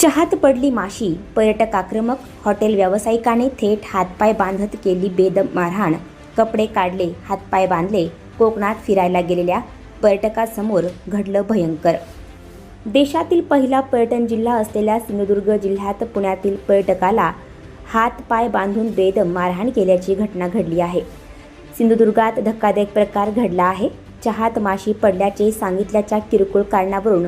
चहात पडली माशी. पर्यटक आक्रमक हॉटेल व्यावसायिकाने थेट हातपाय बांधत केली बेदम मारहाण. कपडे काढले हातपाय बांधले. कोकणात फिरायला गेलेल्या पर्यटकासमोर घडलं भयंकर. देशातील पहिला पर्यटन जिल्हा असलेल्या सिंधुदुर्ग जिल्ह्यात पुण्यातील पर्यटकाला हातपाय बांधून बेदम मारहाण केल्याची घटना घडली आहे. सिंधुदुर्गात धक्कादायक प्रकार घडला आहे. चहात माशी पडल्याचे सांगितल्याच्या किरकोळ कारणावरून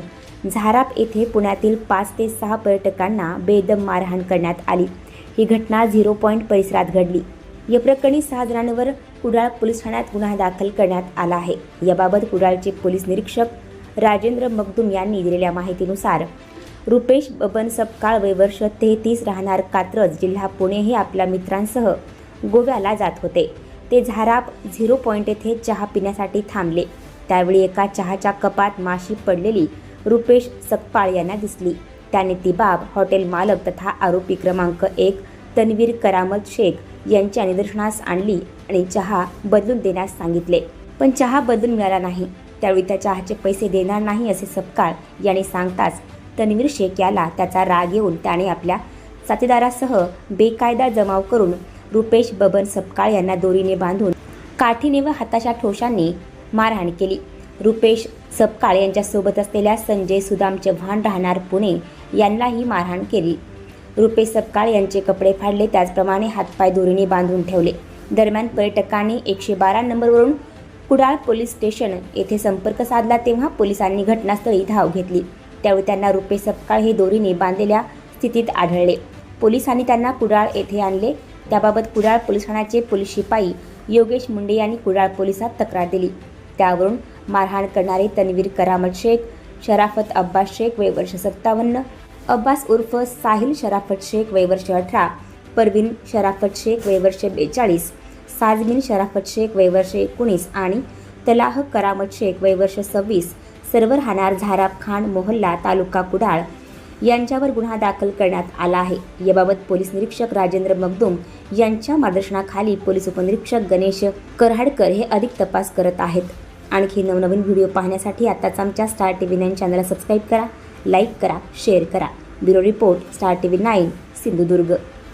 झाराप येथे पुण्यातील पाच ते सहा पर्यटकांना बेदम मारहाण करण्यात आली. ही घटना झिरो पॉईंट परिसरात घडली. या प्रकरणी सहा जणांवर कुडाळ पोलीस ठाण्यात गुन्हा दाखल करण्यात आला आहे. याबाबत कुडाळचे पोलीस निरीक्षक राजेंद्र मगदुम यांनी दिलेल्या माहितीनुसार रुपेश बबन सपकाळ वय वर्ष तेहतीस राहणार कात्रज जिल्हा पुणे हे आपल्या मित्रांसह गोव्याला जात होते. ते झाराप झिरो पॉईंट येथे चहा पिण्यासाठी थांबले. त्यावेळी एका चहाच्या कपात माशी पडलेली रुपेश सकपाळ यांना दिसली. त्याने ती बाब हॉटेल मालक तथा आरोपी क्रमांक एक तन्वीर करामत शेख यांच्या निदर्शनास आणली आणि चहा बदलून देण्यास सांगितले. पण चहा बदलून मिळाला नाही. त्यावेळी त्या चहाचे पैसे देणार नाही असे सपकाळ यांनी सांगताच तन्वीर शेख याला त्याचा राग येऊन त्याने आपल्या साथीदारासह बेकायदा जमाव करून रुपेश बबन सपकाळ यांना दोरीने बांधून काठीने व हाताच्या ठोशांनी मारहाण केली. रुपेश सपकाळ यांच्यासोबत असलेल्या संजय सुदाम चव्हाण राहणार पुणे यांनाही मारहाण केली. रुपेश सपकाळ यांचे कपडे फाडले त्याचप्रमाणे हातपाय दोरीने बांधून ठेवले. दरम्यान पर्यटकांनी एकशे बारा नंबरवरून कुडाळ पोलीस स्टेशन येथे संपर्क साधला तेव्हा पोलिसांनी घटनास्थळी धाव घेतली. त्यावेळी त्यांना रुपेश सपकाळ हे दोरीने बांधलेल्या स्थितीत आढळले. पोलिसांनी त्यांना कुडाळ येथे आणले. त्याबाबत कुडाळ पोलीस ठाण्याचे पोलीस शिपाई योगेश मुंडे यांनी कुडाळ पोलिसात तक्रार दिली. त्यावरून मारहाण करणारे तन्वीर करामत शेख शराफत अब्बास शेख वय वर्ष सत्तावन्न अब्बास उर्फ साहिल शराफत शेख वय वर्ष अठरा परवीन शराफत शेख वय वर्ष बेचाळीस साजमीन शराफत शेख वय वर्ष एकोणीस आणि तलाह करामत शेख वय वर्ष सव्वीस सर्व राहणार झाराप खान मोहल्ला तालुका कुडाळ. यांच्यावर गुन्हा दाखल करण्यात आला आहे. याबाबत पोलीस निरीक्षक राजेंद्र मगदुम यांच्या मार्गदर्शनाखाली पोलीस उपनिरीक्षक गणेश कराडकर हे अधिक तपास करत आहेत. आणखी नवनवीन व्हिडिओ पाहण्यासाठी आताच आमच्या स्टार टी व्ही नाईन चॅनलला सबस्क्राईब करा लाईक करा शेअर करा. Bureau report Star T V nine Sindhudurg.